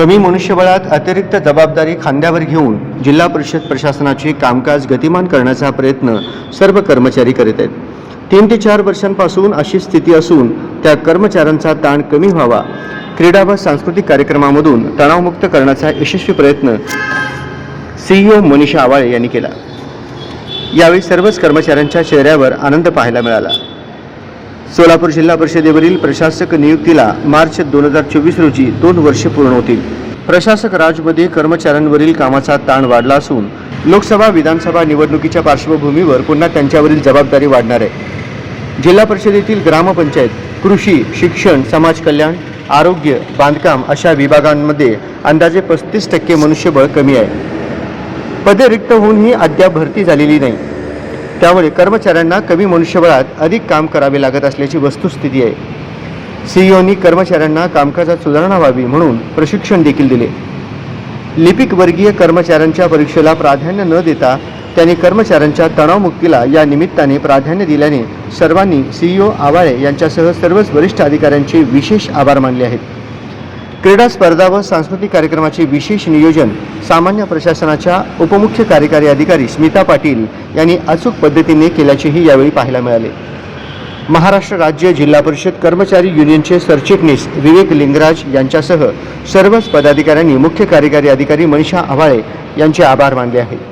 कमी मनुष्यबळात अतिरिक्त जबाबदारी खांद्यावर घेऊन जिल्हा परिषद प्रशासनाचे कामकाज गतिमान करण्याचा प्रयत्न सर्व कर्मचारी करीत आहेत. तीन ते चार वर्षांपासून अशी स्थिती असून त्या कर्मचाऱ्यांचा ताण कमी व्हावा क्रीडा व सांस्कृतिक कार्यक्रमामधून तणावमुक्त करण्याचा यशस्वी प्रयत्न सीईओ मनीषा आवाळे यांनी केला. यावेळी सर्वच कर्मचाऱ्यांच्या चेहऱ्यावर आनंद पाहायला मिळाला. सोलापूर जिल्हा परिषदेवरील प्रशासक नियुक्तीला मार्च दोन हजार चोवीस रोजी दोन वर्षे पूर्ण होतील. प्रशासक राजमध्ये कर्मचाऱ्यांवरील कामाचा ताण वाढला असून लोकसभा विधानसभा निवडणुकीच्या पार्श्वभूमीवर पुन्हा त्यांच्यावरील जबाबदारी वाढणार आहे. जिल्हा परिषदेतील ग्रामपंचायत कृषी शिक्षण समाज कल्याण आरोग्य बांधकाम अशा विभागांमध्ये अंदाजे पस्तीस टक्के मनुष्यबळ कमी आहे. पदे रिक्त होऊनही अद्याप भरती झालेली नाही. त्यामुळे कर्मचाऱ्यांना कमी मनुष्यबळात अधिक काम करावे लागत असल्याची वस्तुस्थिती आहे. सीईओनी कर्मचाऱ्यांना कामकाजात सुधारणा व्हावी म्हणून प्रशिक्षण देखील दिले. लिपिक वर्गीय कर्मचाऱ्यांच्या परीक्षेला प्राधान्य न देता त्यांनी कर्मचाऱ्यांच्या तणावमुक्तीला या निमित्ताने प्राधान्य दिल्याने सर्वांनी सीईओ आवाळे यांच्यासह सर्वच वरिष्ठ अधिकाऱ्यांचे विशेष आभार मानले आहेत. क्रीडा स्पर्धा व सांस्कृतिक कार्यक्रमाचे विशेष नियोजन सामान्य प्रशासनाच्या उपमुख्य कार्यकारी अधिकारी स्मिता पाटील यांनी अचूक पद्धतीने केल्याचेही यावेळी पाहायला मिळाले. महाराष्ट्र राज्य जिल्हा परिषद कर्मचारी युनियनचे सरचिटणीस विवेक लिंगराज यांच्यासह सर्वच पदाधिकाऱ्यांनी मुख्य कार्यकारी अधिकारी मनीषा आव्हाळे यांचे आभार मानले आहेत.